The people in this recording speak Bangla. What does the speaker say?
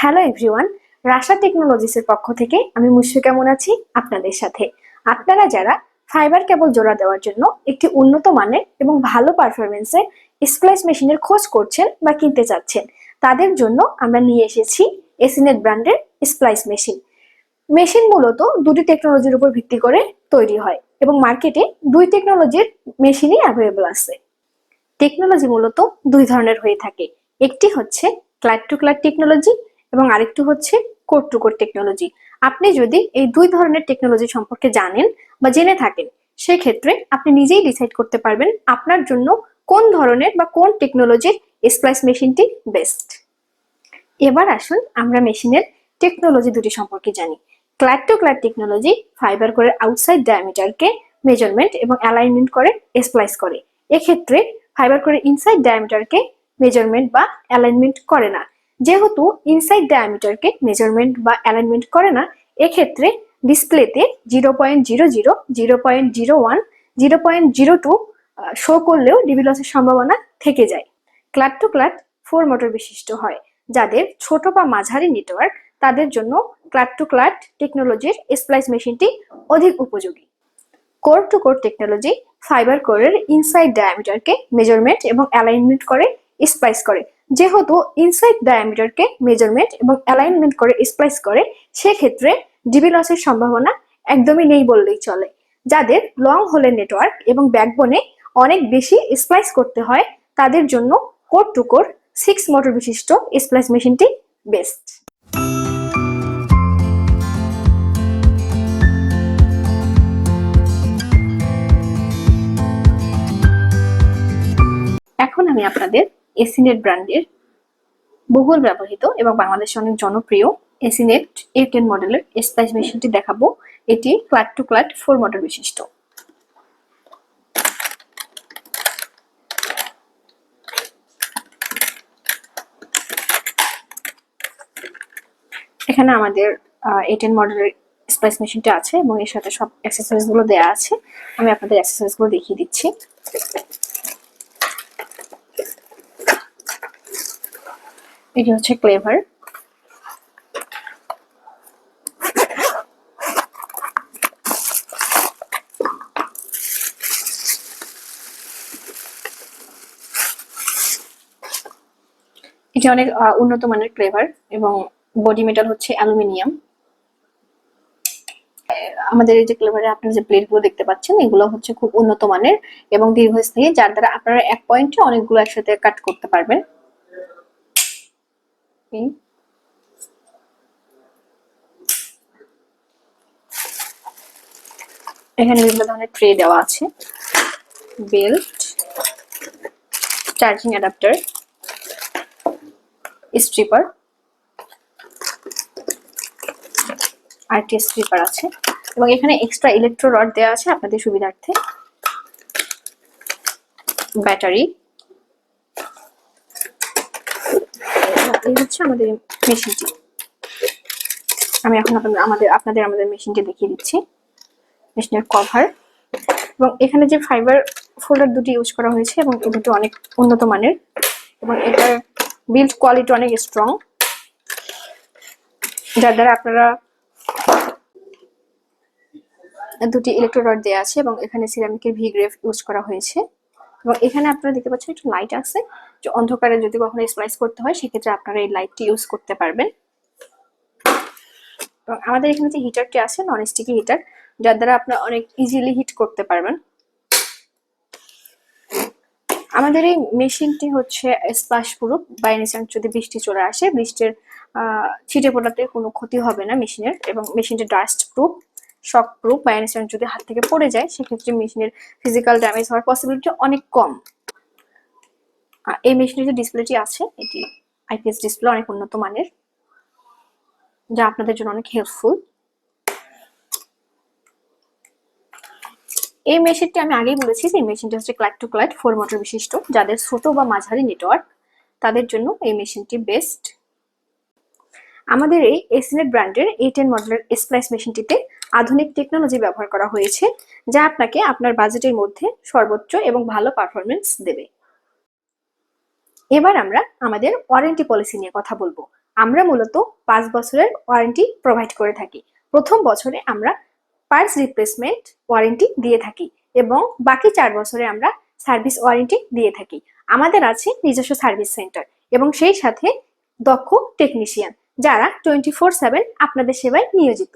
হ্যালো এভরিওয়ান, রাশা টেকনোলজিসের পক্ষ থেকে আমি মুশফিকা কেমন আছি? আপনাদের সাথে। আপনারা যারা ফাইবার কেবল জোড়া দেওয়ার জন্য একটি উন্নত মানের এবং ভালো পারফরমেন্সের স্প্লাইস মেশিনের খোঁজ করছেন বা কিনতে চাচ্ছেন, তাদের জন্য আমরা নিয়ে এসেছি এসিনেট ব্র্যান্ডের স্প্লাইস মেশিন মেশিন মূলত দুটি টেকনোলজির উপর ভিত্তি করে তৈরি হয় এবং মার্কেটে দুই টেকনোলজির মেশিনই অ্যাভেলেবল আছে। টেকনোলজি মূলত দুই ধরনের হয়ে থাকে। একটি হচ্ছে ক্লাড টু ক্লাড টেকনোলজি এবং আরেকটি হচ্ছে কোড টু কোড টেকনোলজি আপনি যদি এই দুই ধরনের টেকনোলজি সম্পর্কে জানেন বা জেনে থাকেন, সেক্ষেত্রে আপনি নিজেই ডিসাইড করতে পারবেন আপনার জন্য কোন ধরনের বা কোন টেকনোলজির স্প্লাইস মেশিনটি বেস্ট এবার আসুন আমরা মেশিনের টেকনোলজি দুটি সম্পর্কে জানি। ক্ল্যাড টু টেকনোলজি ফাইবার করে আউটসাইড ডায়ামিটারকে মেজারমেন্ট এবং অ্যালাইনমেন্ট করে স্প্লাইস করে। এক্ষেত্রে ফাইবার করে ইনসাইড ডায়ামিটারকে মেজারমেন্ট বা অ্যালাইনমেন্ট করে না। যেহেতু ইনসাইড ডায়ামিটারকে মেজারমেন্ট বা অ্যালাইনমেন্ট করে না, এক্ষেত্রে ডিসপ্লেতে zero point zero zero zero point zero one zero point zero two show করলেও ডিবি লসের সম্ভাবনা থেকে যায়। Clad to clad four motor বিশিষ্ট হয়, যাদের ছোট বা মাঝারি নেটওয়ার্ক তাদের জন্য ক্লাড টু ক্লাড টেকনোলজির স্প্লাইস মেশিনটি অধিক উপযোগী। Core to core technology fibre কোরের ইনসাইড ডায়ামিটারকে মেজারমেন্ট এবং অ্যালাইনমেন্ট করে স্প্লাইস করে। যেহেতু ইনসাইড ডায়ামিটারকে মেজারমেন্ট এবং অ্যালাইনমেন্ট করে স্প্লাইস করে, সেক্ষেত্রে ডিবি লসের সম্ভাবনা একদমই নেই বললেই চলে। যাদের লং হোলের নেটওয়ার্ক এবং ব্যাকবোনে অনেক বেশি স্প্লাইস করতে হয়, তাদের জন্য core to core six motor বিশিষ্ট স্প্লাইস মেশিনটি বেস্ট এখন আমি আপনাদের এসিনেট ব্র্যান্ডের বহুল ব্যবহৃত এবং বাংলাদেশে অনেক জনপ্রিয় এসিনেট এ টেন মডেলের স্প্লাইস মেশিনটি দেখাবো। এটি clad to clad four motor বিশিষ্ট। এখানে আমাদের এ টেন মডেলের স্প্লাইস মেশিনটা আছে এবং এর সাথে সব অ্যাক্সেসরিজগুলো দেওয়া আছে। আমি আপনাদের অ্যাক্সেসরিজগুলো দেখিয়ে দিচ্ছি। এটি হচ্ছে ক্লেভার এটি অনেক উন্নত মানের ক্লেভার এবং বডি মেটাল হচ্ছে অ্যালুমিনিয়াম। আমাদের এই যে ক্লেভারে আপনারা যে প্লেটগুলো দেখতে পাচ্ছেন, এগুলো হচ্ছে খুব উন্নত মানের এবং দীর্ঘস্থায়ী, যার দ্বারা আপনারা এক পয়েন্টে অনেকগুলো একসাথে কাট করতে পারবেন। এই। এখানে বিভিন্ন ধরনের ট্রে দেওয়া আছে। বেল্ট চার্জিং অ্যাডাপ্টার স্ট্রিপার আরেকটি স্ট্রিপার আছে। এবং এখানে এক্সট্রা ইলেকট্রো রড দেওয়া আছে আপনাদের সুবিধার্থে। ব্যাটারি এই হচ্ছে আমাদের মেশিনটি আমি এখন আপনাদের, আমাদের আপনাদের আমাদের মেশিনটি দেখিয়ে দিচ্ছি। মেশিনের কভার এবং এখানে যে ফাইবার ফোল্ডার দুটি ইউজ করা হয়েছে, এবং এই দুটো অনেক উন্নত মানের। এবং এটার বিল্ড কোয়ালিটি অনেক স্ট্রং যার দ্বারা আপনারা দুটি ইলেকট্রো দেওয়া আছে, এবং এখানে সিরামিকের ভি গ্রেভ ইউজ করা হয়েছে। এবং এখানে আপনারা দেখতে পাচ্ছেন একটু লাইট আছে। যে অন্ধকারে যদি কখনো স্প্লাইস করতে হয়, সেক্ষেত্রে আপনারা এই লাইটটি ইউজ করতে পারবেন। এবং আমাদের এখানে যে হিটারটি আছে নন স্টিকি হিটার যার দ্বারা আপনারা অনেক ইজিলি হিট করতে পারবেন। আমাদের এই মেশিনটি হচ্ছে স্প্লাশ প্রুফ বাই চান্স যদি বৃষ্টি চলে আসে, বৃষ্টির ছিটে পড়াতে কোনো ক্ষতি হবে না মেশিনের এবং মেশিনটি dust proof shock proof by chance যদি হাত থেকে পড়ে যায়, সেক্ষেত্রে মেশিনের ফিজিক্যাল ড্যামেজ হওয়ার পসিবিলিটি অনেক কম। এই মেশিনের যে ডিসপ্লেটি আছে, এটি আইপিএস ডিসপ্লে অনেক উন্নত মানের, যা আপনাদের জন্য অনেক হেল্পফুল এই মেশিনটি আমি আগেই বলেছি যে এই মেশিনটি হচ্ছে clad to clad four motor বিশিষ্ট, যাদের ছোট বা মাঝারি নেটওয়ার্ক তাদের জন্য এই মেশিনটি বেস্ট আমাদের এই এসিনেট ব্র্যান্ডের এ টেন মডেলের স্প্লাইস মেশিনটিতে আধুনিক টেকনোলজি ব্যবহার করা হয়েছে, যা আপনাকে আপনার বাজেটের মধ্যে সর্বোচ্চ এবং ভালো পারফরমেন্স দেবে। এবার আমরা আমাদের ওয়ারেন্টি পলিসি নিয়ে কথা বলব। আমরা মূলত পাঁচ বছরের ওয়ারেন্টি প্রোভাইড করে থাকি। প্রথম বছরে আমরা পার্টস রিপ্লেসমেন্ট ওয়ারেন্টি দিয়ে থাকি এবং বাকি চার বছরে আমরা সার্ভিস ওয়ারেন্টি দিয়ে থাকি। আমাদের আছে নিজস্ব সার্ভিস সেন্টার এবং সেই সাথে দক্ষ টেকনিশিয়ান যারা টোয়েন্টি ফোর সেভেন আপনাদের সেবায় নিয়োজিত।